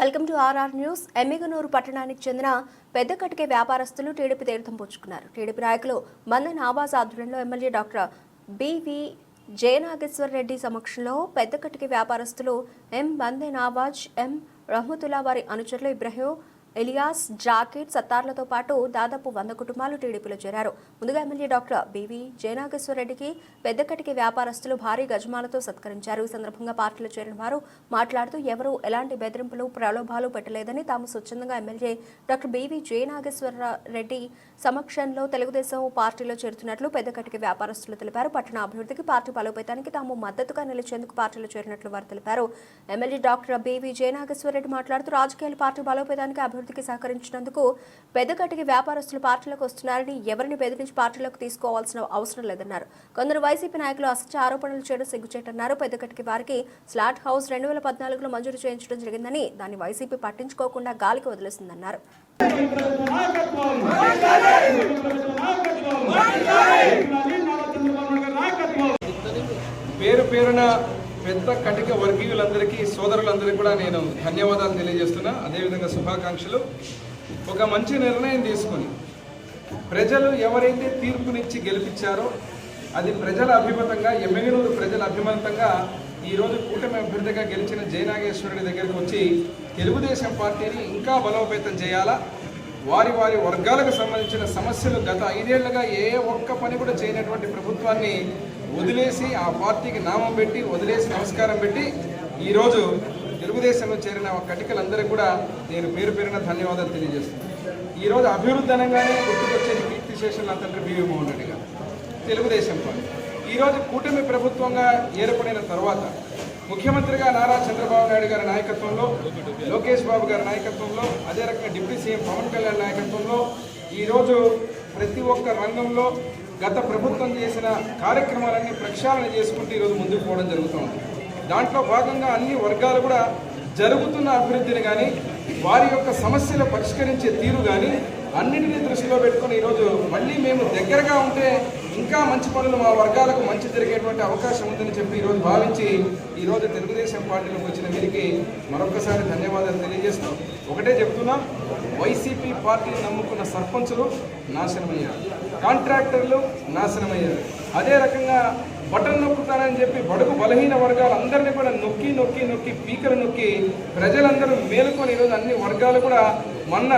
Welcome to R R news. Yemmiganur పట్టణానికి చెందిన పెద్ద కటికే వ్యాపారస్తులు టీడీపీ తీర్థం పుచ్చుకున్నారు. టీడీపీ నాయకులు మందన్ ఆవాజ్ ఆధ్వర్యంలో MLA doctor B V Jayanageshwar Reddy సమక్షంలో పెద్ద కటికే వ్యాపారస్తులు ఎం మందన్ నావాజ్ ఎం రహమతుల్లా వారి అనుచరులు ఇబ్రహీం ఎలియాస్ జాకెట్ సత్తార్లతో పాటు దాదాపు వంద కుటుంబాలు టీడీపీలో చేరారు. ముందుగా ఎమ్మెల్యే డాక్టర్ బివి జయనాగేశ్వరరెడ్డికి పెద్దకటికి వ్యాపారస్తులు భారీ గజమాలతో సత్కరించారు. ఈ సందర్భంగా పార్టీలో చేరిన వారు మాట్లాడుతూ ఎవరూ ఎలాంటి బెదిరింపులు ప్రలోభాలు పెట్టలేదని తాము స్వచ్ఛందంగా MLA doctor B V Jayanageshwara Reddy సమక్షంలో తెలుగుదేశం పార్టీలో చేరుతున్నట్లు పెద్దకటికి వ్యాపారస్తులు తెలిపారు. పట్టణ అభివృద్ధికి పార్టీ బలోపేతానికి తాము మద్దతుగా నిలిచేందుకు పార్టీలో చేరినట్లు వారు తెలిపారు. ఎమ్మెల్యే డాక్టర్ బివి జయనాగేశ్వరరెడ్డి మాట్లాడుతూ రాజకీయాల పార్టీ బలోపేతానికి అభివృద్ధికి సహకరించినందుకు పెద్దకటికి వ్యాపారస్తులు పార్టీలోకి వస్తున్నారని ఎవరిని బెదిరించి పార్టీలోకి తీసుకోవాల్సిన అవసరం లేదన్నారు. కొందరు వైసీపీ నాయకులు అసత్య ఆరోపణలు చేయడం సిగ్గుచేటన్నారు. పెద్దకటికి వారికి స్లాట్ హౌస్ రెండు వేల పద్నాలుగులో మంజూరు చేయించడం జరిగిందని దాన్ని వైసీపీ పట్టించుకోకుండా గాలికి వదిలేసిందన్నారు. పేరు పేరున పెద్ద కటిక వర్గీయులందరికీ సోదరులందరికీ కూడా నేను ధన్యవాదాలు తెలియజేస్తున్నా. అదేవిధంగా శుభాకాంక్షలు. ఒక మంచి నిర్ణయం తీసుకొని ప్రజలు ఎవరైతే తీర్పునిచ్చి గెలిపించారో అది ప్రజల అభిమతంగా ఎమ్మెగనూరు ప్రజల అభిమతంగా ఈరోజు కూటమి అభ్యర్థిగా గెలిచిన జయనాగేశ్వరుడి దగ్గరికి వచ్చి తెలుగుదేశం పార్టీని ఇంకా బలోపేతం చేయాలా? వారి వారి వర్గాలకు సంబంధించిన సమస్యలు గత ఐదేళ్ళుగా ఏ ఒక్క పని కూడా చేయనటువంటి ప్రభుత్వాన్ని వదిలేసి ఆ పార్టీకి నామం పెట్టి వదిలేసి నమస్కారం పెట్టి ఈరోజు తెలుగుదేశంలో చేరిన కటికలందరికీ కూడా నేను పేరు పేరున ధన్యవాదాలు తెలియజేస్తున్నాను. ఈరోజు అభివృద్ధి అనగానే గుర్తుకొచ్చేది కీర్తి శేషన్ నా తండ్రి బివి రెడ్డి గారు తెలుగుదేశం పార్టీ. ఈరోజు కూటమి ప్రభుత్వంగా ఏర్పడిన తర్వాత ముఖ్యమంత్రిగా నారా చంద్రబాబు నాయుడు గారి నాయకత్వంలో లోకేష్ బాబు గారి నాయకత్వంలో అదే రకంగా డిప్యూటీ సీఎం పవన్ కళ్యాణ్ నాయకత్వంలో ఈరోజు ప్రతి ఒక్క రంగంలో గత ప్రభుత్వం చేసిన కార్యక్రమాలన్నీ ప్రక్షాళన చేసుకుంటూ ఈరోజు ముందుకు పోవడం జరుగుతుంది. దాంట్లో భాగంగా అన్ని వర్గాలు కూడా జరుగుతున్న అభివృద్ధిని కానీ వారి యొక్క సమస్యలు పరిష్కరించే తీరు కానీ అన్నింటినీ దృష్టిలో పెట్టుకుని ఈరోజు మళ్ళీ మేము దగ్గరగా ఉంటే ఇంకా మంచి పనులు మా వర్గాలకు మంచి జరిగేటువంటి అవకాశం ఉందని చెప్పి ఈరోజు భావించి ఈరోజు తెలుగుదేశం పార్టీలోకి వచ్చిన వీరికి మరొకసారి ధన్యవాదాలు తెలియజేస్తూ ఒకటే చెప్తున్నా వైసీపీ పార్టీని నమ్ముకున్న సర్పంచులు నాశనమయ్యారు. కాంట్రాక్టర్లు నాశనమయ్యారు. అదే రకంగా బటన్ నొక్కుతానని చెప్పి బడుగు బలహీన వర్గాలందరినీ కూడా నొక్కి నొక్కి నొక్కి పీకలు నొక్కి ప్రజలందరూ మేలుకొని ఈరోజు అన్ని వర్గాలు కూడా మొన్న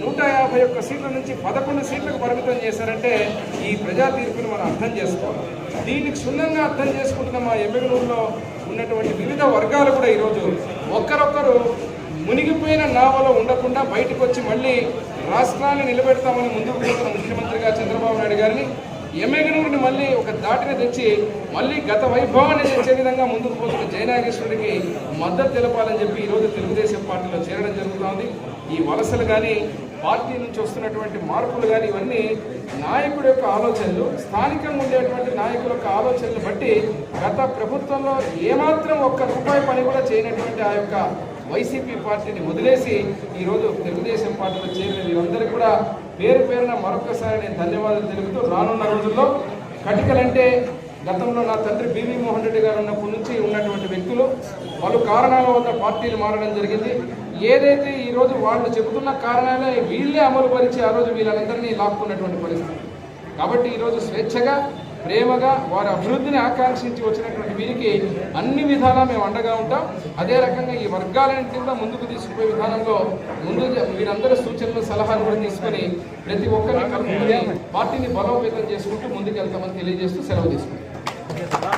నూట యాభై ఒక్క సీట్ల నుంచి పదకొండు సీట్లకు పరిమితం చేశారంటే ఈ ప్రజా తీర్పును మనం అర్థం చేసుకోవాలి. దీన్ని క్షుణ్ణంగా అర్థం చేసుకుంటున్న మా ఎమ్మెగనూరులో ఉన్నటువంటి వివిధ వర్గాలు కూడా ఈరోజు ఒక్కరొక్కరు మునిగిపోయిన నావలో ఉండకుండా బయటకు వచ్చి మళ్ళీ రాష్ట్రాన్ని నిలబెడతామని ముందుకు పోతున్న ముఖ్యమంత్రిగా చంద్రబాబు నాయుడు గారిని ఎమ్మెగనూరుని మళ్ళీ ఒక దాటిని తెచ్చి మళ్ళీ గత వైభవాన్ని తెచ్చే విధంగా ముందుకు పోతున్న జయనాగేశ్వరుడికి మద్దతు తెలపాలని చెప్పి ఈరోజు తెలుగుదేశం పార్టీలో చేరడం జరుగుతోంది. ఈ వలసలు కానీ పార్టీ నుంచి వస్తున్నటువంటి మార్పులు కానీ ఇవన్నీ నాయకుడి యొక్క ఆలోచనలు స్థానికంగా ఉండేటువంటి నాయకుల యొక్క ఆలోచనలు బట్టి గత ప్రభుత్వంలో ఏమాత్రం ఒక్క రూపాయి పని కూడా చేయనటువంటి ఆ యొక్క వైసీపీ పార్టీని వదిలేసి ఈరోజు తెలుగుదేశం పార్టీలో చేరిన వీరందరికీ కూడా పేరు పేరున మరొకసారి నేను ధన్యవాదాలు తెలుపుతూ రానున్న రోజుల్లో కటికలంటే గతంలో నా తండ్రి బీవీ మోహన్ రెడ్డి గారు ఉన్నప్పటి నుంచి ఉన్నటువంటి వ్యక్తులు వాళ్ళు కారణాల వల్ల పార్టీలు మారడం జరిగింది. ఏదైతే ఈరోజు వాళ్ళు చెబుతున్న కారణాలే వీళ్ళే అమలు పరిచి ఆ రోజు వీళ్ళందరినీ లాక్కున్నటువంటి పరిస్థితి. కాబట్టి ఈరోజు స్వేచ్ఛగా ప్రేమగా వారి అభివృద్ధిని ఆకాంక్షించి వచ్చినటువంటి వీరికి అన్ని విధాలా మేము అండగా ఉంటాం. అదే రకంగా ఈ వర్గాలన్నింటి కూడా ముందుకు తీసుకుపోయే విధానంలో ముందు వీరందరి సూచనలు సలహాలు కూడా తీసుకొని ప్రతి ఒక్కరిని కలుపుకొని పార్టీని బలోపేతం చేసుకుంటూ ముందుకు వెళ్తామని తెలియజేస్తూ సెలవు తీసుకుంటాం